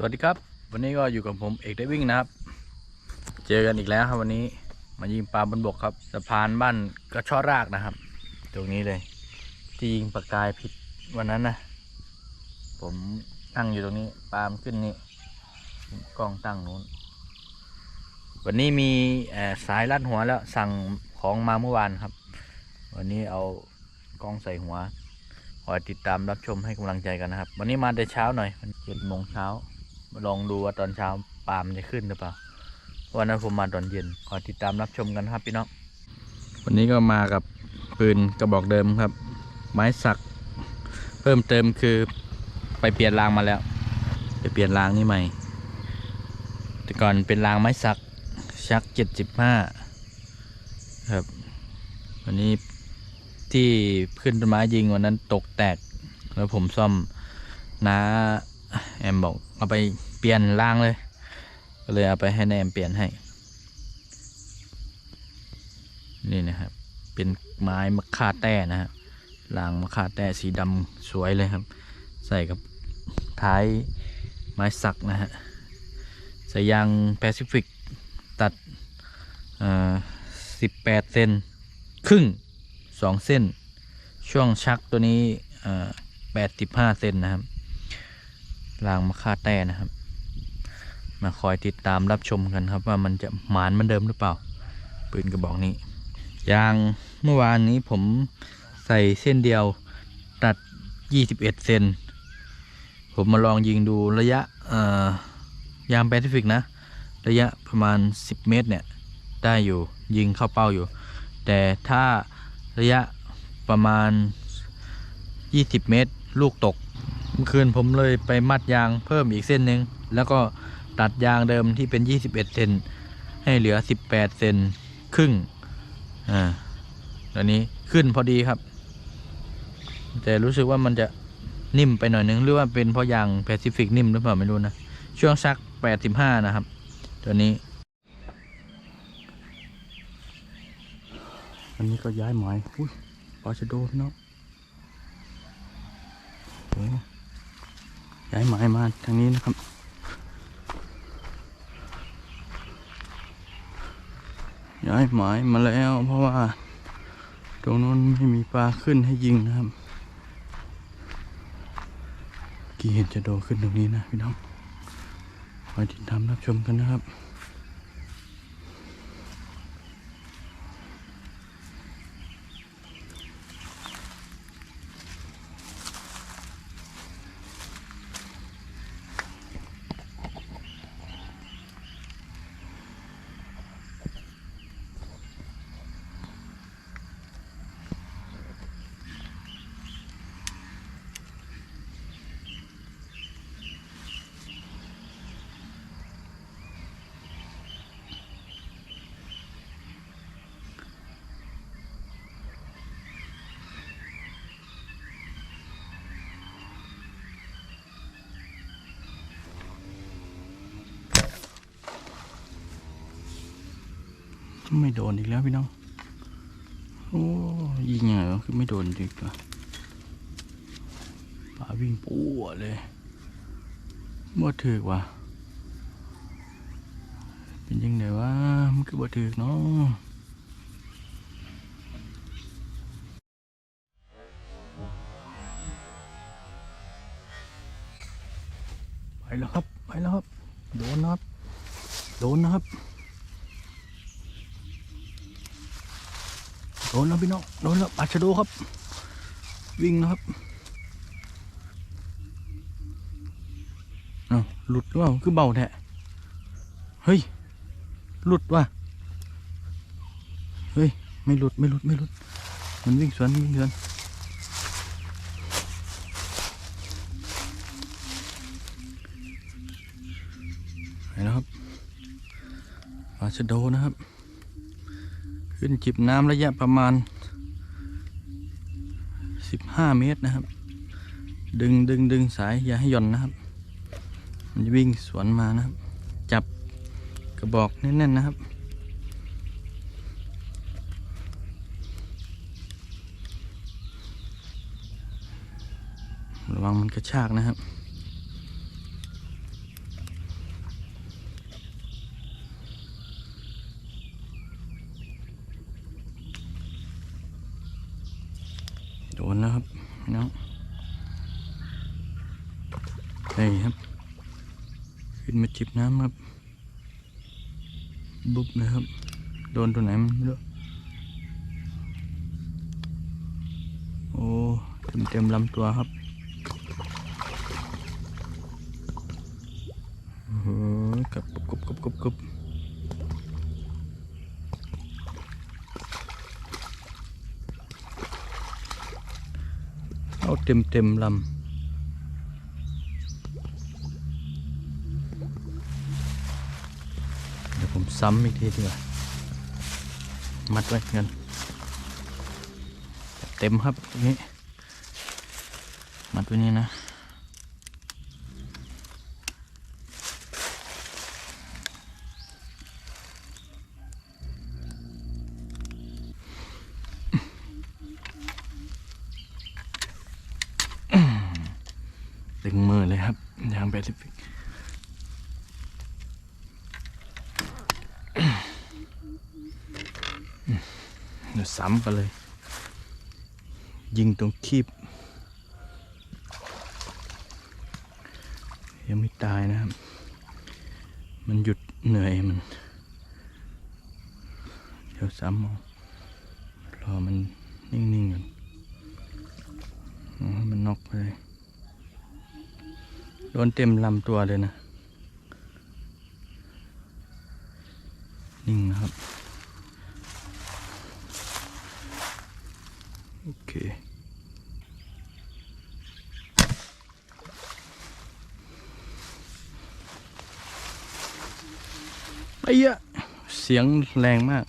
สวัสดีครับ วันนี้ก็อยู่กับผมเอกได้วิ่งนะครับ เจอกันอีกแล้วครับวันนี้มายิงปลาบนบกครับสะพานบ้านกระชอรากนะครับ ตรงนี้เลยที่ยิงปลากายผิดวันนั้นนะผมตั้งอยู่ตรงนี้ปลามขึ้นนี่กล้องตั้งนู้น วันนี้มีสายรัดหัวแล้วสั่งของมาเมื่อวานครับ วันนี้เอากล้องใส่หัวคอยติดตามรับชมให้กำลังใจกันนะครับ วันนี้มาแต่เช้าหน่อยเจ็ดโมงเช้า ลองดูว่าตอนเช้าปลามนจะขึ้นหรือเปล่าวันนั้นผมมาตอนเย็นขอติดตามรับชมกันครับพี่น้องวันนี้ก็มากับปืนกระบอกเดิมครับ ไม้สัก เพิ่มเติมคือไปเปลี่ยนรางมาแล้ว ไปเปลี่ยนรางนี่ใหม่ แต่ก่อนเป็นรางไม้สักชักเจ็ดสิบห้าครับ วันนี้ที่ขึ้นต้นไม้ยิงวันนั้นตกแตก แล้วผมซ่อมน้าแอมบอก เอาไปเปลี่ยนรางเลย ก็เลยเอาไปให้แอมเปลี่ยนให้ นี่นะครับ เป็นไม้มะค่าแต้นะฮะรางมะค่าแต้สีดำสวยเลยครับ ใส่กับท้ายไม้สักนะฮะใส่ยางแปซิฟิกตัดสิบแปดเซนครึ่งสองเส้น ช่วงชักตัวนี้แปดสิบห้าเซนนะครับ รางมะค่าแต้นะครับ มาคอยติดตามรับชมกันครับ ว่ามันจะหมานเหมือนเดิมหรือเปล่า ปืนกระบอกนี้ยางเมื่อวานนี้ผมใส่เส้นเดียวตัด 21 เซนผมมาลองยิงดูระยะยางแปซิฟิกนะ ระยะประมาณ 10 เมตรเนี่ย ได้อยู่ยิงเข้าเป้าอยู่ แต่ถ้าระยะประมาณ 20 เมตร ลูกตก มื่อคืนผมเลยไปมัดยางเพิ่มอีกเส้นหนึ่งแล้วก็ตัดยางเดิมที่เป็น 21 เซนให้เหลือ 18 เซนครึ่งอ่าตอนนี้ขึ้นพอดีครับ แต่รู้สึกว่ามันจะนิ่มไปหน่อยนึงหรือว่าเป็นเพราะยางแปซิฟิกนิ่มหรือเปล่าไม่รู้นะ ช่วงชัก 85 นะครับ ตัวนี้ อันนี้ก็ย้ายหมายอุ้ยปลาชะโดพี่น้องโอ้ ย้ายหมายมาทางนี้นะครับ ย้ายหมายมาแล้ว เพราะว่า ตรงนู้นไม่มีปลาขึ้นให้ยิงนะครับกี่เห็นจะโดขึ้นตรงนี้นะพี่น้องคอยติดตามรับชมกันนะครับ ไม่โดนอีกแล้วพี่น้อง โอ้ยิงไงวะคือไม่โดนจริงตัวปลาวิ่งปู๊ะเลยบ่ถือกว่ะเป็นยังไงวะมันคือบ่ถือกเนาะไปแล้วครับ ไปแล้วครับ โดนนะครับ โดนนะครับ โดนแล้วพี่น้องโดนแล้วปลาชะโดครับ วิ่งนะครับเอาหลุดหรือเปล่าคือเบาแท้เฮ้ยหลุดว่ะเฮ้ยไม่หลุดไม่หลุดไม่หลุด มันวิ่งสวนวิ่งสวนนะครับปลาชะโดนะครับ ขึ้นจิบน้ำระยะประมาณ 15 เมตรนะครับ ดึงดึงดึงสายอย่าให้หย่อนนะครับ มันจะวิ่งสวนมานะครับ จับกระบอกแน่นๆนะครับระวังมันกระชากนะครับ โดนแล้วครับพี่น้อง นี่ครับ ขึ้นมาจิบน้ำครับ บุ๊บนะครับ โดนตัวไหนมันไม่รู้โอ้เต็มเต็มลำตัวครับโอ้โหกับกบกบกบกบเอาเต็มเต็มลำ ผมซ้ำอีกทีดีกว่ามัดไว้กันเต็มครับตรงนี้มัดไว้นี่นะตึงมือเลยครับยางแปซิฟิก เดี๋ยว ซ้ำกันเลย ยิงตรงคีบ ยังไม่ตายนะครับ มันหยุดเหนื่อยมัน เดี๋ยวซ้ำเอารอมันนิ่งๆก่อนเอาให้มันนอกไปเลยโดนเต็มลำตัวเลยนะ นิ่งนะครับ โอ เค ไอ้เหี้ยเสียงแรงมาก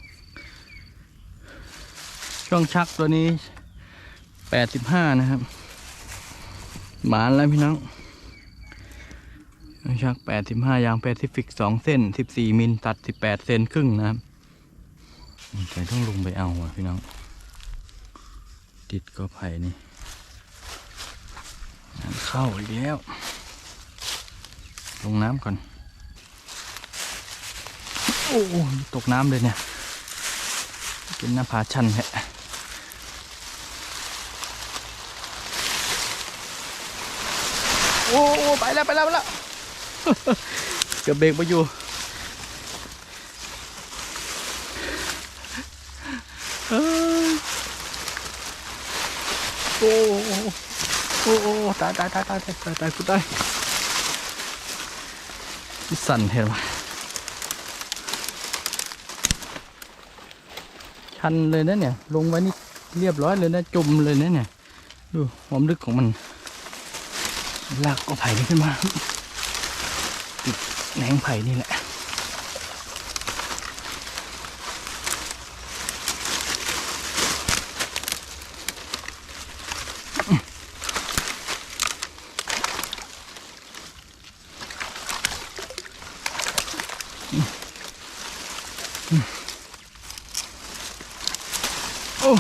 ช่วงชักตัวนี้แปดสิบห้านะครับหมานแล้วพี่น้องชักแปดสิบห้ายางแปซิฟิกสองเส้นสิบสี่มิลตัดสิบแปดเซนครึ่งนะครับใส่ต้องลงไปเอาอะพี่น้อง ติดก็ไผ่นี่งานเข้าอีกแล้ว ลงน้ำก่อน โอ้ตกน้ำเลยเนี่ยเป็นหน้าผาชันแฮะโอ้โอ้ไปแล้วไปแล้วไปแล้วเกือบเบรกไปอยู่ เอ้ย โอ้โอ้โอ้โอ้ ตายตายตายตายตายตายตายกูตายสั่นเห็นไหมชันเลยนะเนี่ย ลงไว้นี่เรียบร้อยเลยนะ จมเลยนะเนี่ย ดูความลึกของมัน ลากก็ไผ่นี่ขึ้นมาติดแหนงไผ่นี่แหละ โอ้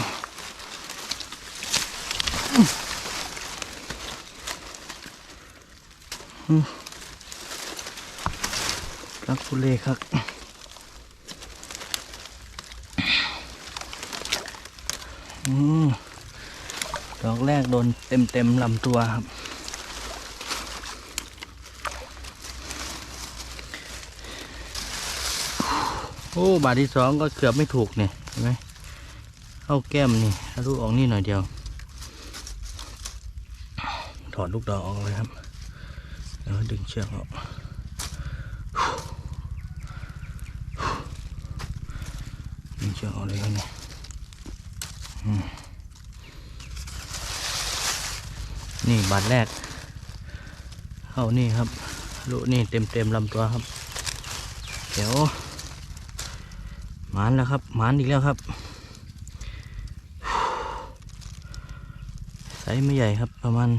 รักทุเลครับอืมดอกแรกโดนเต็มเต็มๆลำตัวครับ อ้บาทที่สองก็เกือบไม่ถูกเนี่ยเห็นไหมเข้าแก้มนี่ทะลุออกนี่หน่อยเดียว ถอดลูกดอกออกเลยครับแล้วดึงเชือกออกดึงเชือกออกเลยครับเนี่ยนี่บาดแรก เข้านี่ครับทะลุนี่เต็มเต็มลำตัวครับเดี๋ยว มานแล้วครับหมานอีกแล้วครับไซส์ไม่ใหญ่ครับประมาณ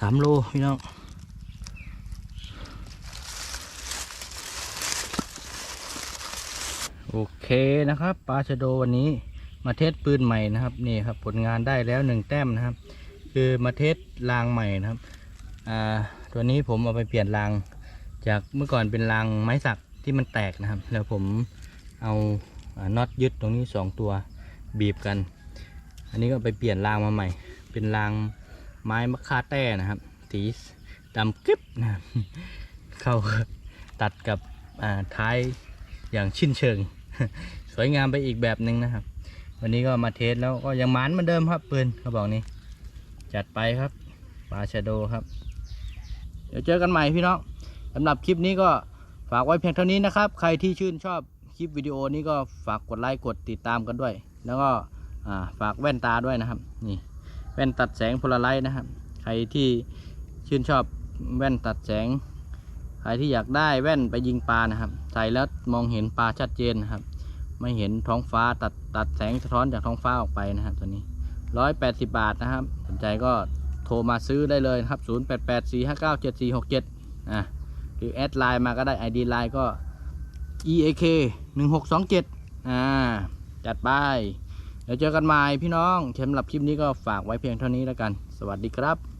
สามโลพี่น้องโอเคนะครับปลาชะโดวันนี้มาเทสปืนใหม่นะครับนี่ครับผลงานได้แล้วหนึ่งแต้มนะครับ คือมาเทสรางใหม่นะครับอ่าตัวนี้ผมเอาไปเปลี่ยนราง จากเมื่อก่อนเป็นรางไม้สักที่มันแตกนะครับ แล้วผม เอาน็อตยึดตรงนี้สองตัวบีบกัน อันนี้ก็ไปเปลี่ยนรางมาใหม่ เป็นรางไม้มะค่าแต้นะครับสีดำกริบนะเข้าตัดกับท้ายอย่างชิ้นเชิง สวยงามไปอีกแบบหนึ่งนะครับ วันนี้ก็มาเทสแล้วก็ยังหมานเหมือนเดิมครับปืนเขาบอกนี้ จัดไปครับปลาชะโดครับ เดี๋ยวเจอกันใหม่พี่น้องสำหรับคลิปนี้ก็ฝากไว้เพียงเท่านี้นะครับ ใครที่ชื่นชอบ คลิปวิดีโอนี้ก็ฝากกดไลค์กดติดตามกันด้วย แล้วก็ฝากแว่นตาด้วยนะครับนี่แว่นตัดแสงโพลาไรต์นะครับ ใครที่ชื่นชอบแว่นตัดแสง ใครที่อยากได้แว่นไปยิงปลานะครับ ใส่แล้วมองเห็นปลาชัดเจนนะครับ ไม่เห็นท้องฟ้าตัดตัดแสงสะท้อนจากท้องฟ้าออกไปนะครับตัวนี้ร้อยแปดสิบบาทนะครับ สนใจก็โทรมาซื้อได้เลยนะครับศูนย์แปดแปดสี่ห้าเก้าเจ็ดสี่หกเจ็ดอะหรือแอดไลน์มาก็ได้ ID ไลน์ก็ eak หนึ่งหกสองเจ็ดอ่าจัดไป เดี๋ยวเจอกันใหม่พี่น้องสำหรับคลิปนี้ก็ฝากไว้เพียงเท่านี้แล้วกัน สวัสดีครับ